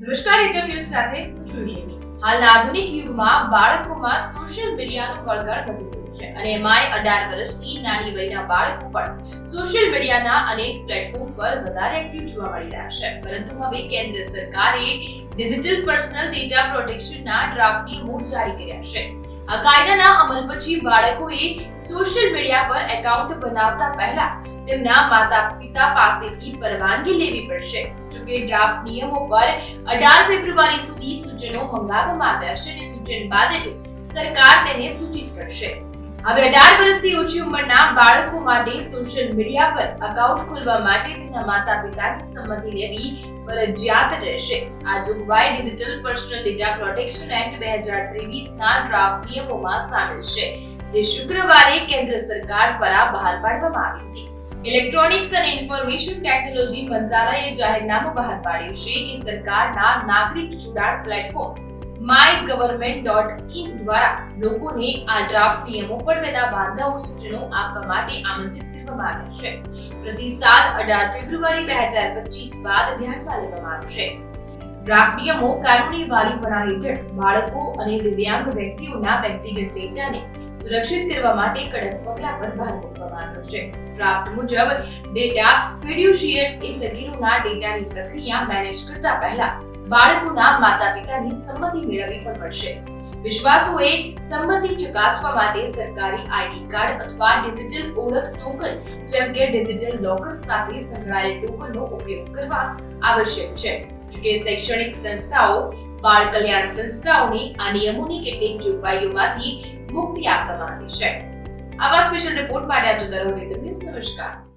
નમસ્કાર એકમ ન્યૂઝ સાથે છું જેની હાલના આધુનિક યુગમાં બાળકોમાં સોશિયલ મીડિયાનું વળગણ વધી રહ્યું છે અને એમાંય અઢાર વર્ષથી નાની વયના બાળકો પણ સોશિયલ મીડિયાના અનેક પ્લેટફોર્મ પર વધારે એક્ટિવ જોવા મળી રહ્યા છે. પરંતુ હવે કેન્દ્ર સરકારે ડિજિટલ પર્સનલ ડેટા પ્રોટેક્શનના ડ્રાફ્ટની મૂળ જારી કર્યા છે. આ કાયદાના અમલ પછી બાળકોએ સોશિયલ મીડિયા પર એકાઉન્ટ બનાવતા પહેલા તેમના માતા પિતા પાસેથી પરવાનગી લેવી પડશે. જોકે ડ્રાફ્ટ નિયમો પર અઢાર ફેબ્રુઆરી સુધી સૂચનો મંગાવવામાં આવ્યા છે અને સૂચન બાદ જ સરકાર તેને સૂચિત કરશે. હવે અઢાર વર્ષથી ઓછી ઉંમરના બાળકો માટે સોશિયલ મીડિયા પર અકાઉન્ટ ખોલવા માટે તેના માતા પિતાની સંમતિ લેવી ફરજિયાત રહેશે. આ જોગવાઈ digital personal data protection act બે હજાર ત્રેવીસના ડ્રાફ્ટ નિયમોમાં સામેલ છે, જે શુક્રવારે કેન્દ્ર સરકાર દ્વારા બહાર પાડવામાં આવી હતી. ઇલેક્ટ્રોનિક્સ અને ઇન્ફોર્મેશન ટેકનોલોજી મંત્રાલયે જાહેરનામું બહાર પાડ્યું છે કે સરકારના નાગરિક જોડાણ platform my government dot in દ્વારા લોકોને આ ડ્રાફ્ટ નિયમો પર તેના વાંધાઓ સૂચનો આપવા માટે આમંત્રિત કરવામાં આવ્યા છે. પ્રતિસાદ અઢાર ફેબ્રુઆરી બે હજાર પચીસ બાદ ધ્યાનમાં લેવામાં આવશે ડ્રાફ્ટ નિયમો કાનૂની વાલીપણા હેઠળ બાળકો અને દિવ્યાંગ વ્યક્તિઓના વ્યક્તિગત ડેટાને સુરક્ષિત કરવા માટે કડક પગલા પર ભાર મૂકવામાં આવ્યો છે. ડ્રાફ્ટ મુજબ, ડેટા ફિડ્યુશિયર્સ એ સગીરોના ડેટાની પ્રક્રિયા મેનેજ કરતા પહેલા બાળકોના માતા પિતાની સંમતિ મેળવવી પણ પડશે. વિશ્વાસોએ સંમતિ ચકાસવા માટે સરકારી આઈડી કાર્ડ અથવા ડિજિટલ ઓળખ ટોકન, જેમ કે ડિજિટલ લોકર સાથે સંકળાયેલ ટોકનનો ઉપયોગ કરવા આવશ્યક છે. જોકે શૈક્ષણિક સંસ્થાઓ, બાળ કલ્યાણ સંસ્થાઓને આ નિયમોની કેટલીક જોગવાઈઓમાંથી મુક્તિ આપવામાં આવી છે. આવા સ્પેશિયલ રિપોર્ટ માટે આજે ન્યૂઝ. નમસ્કાર.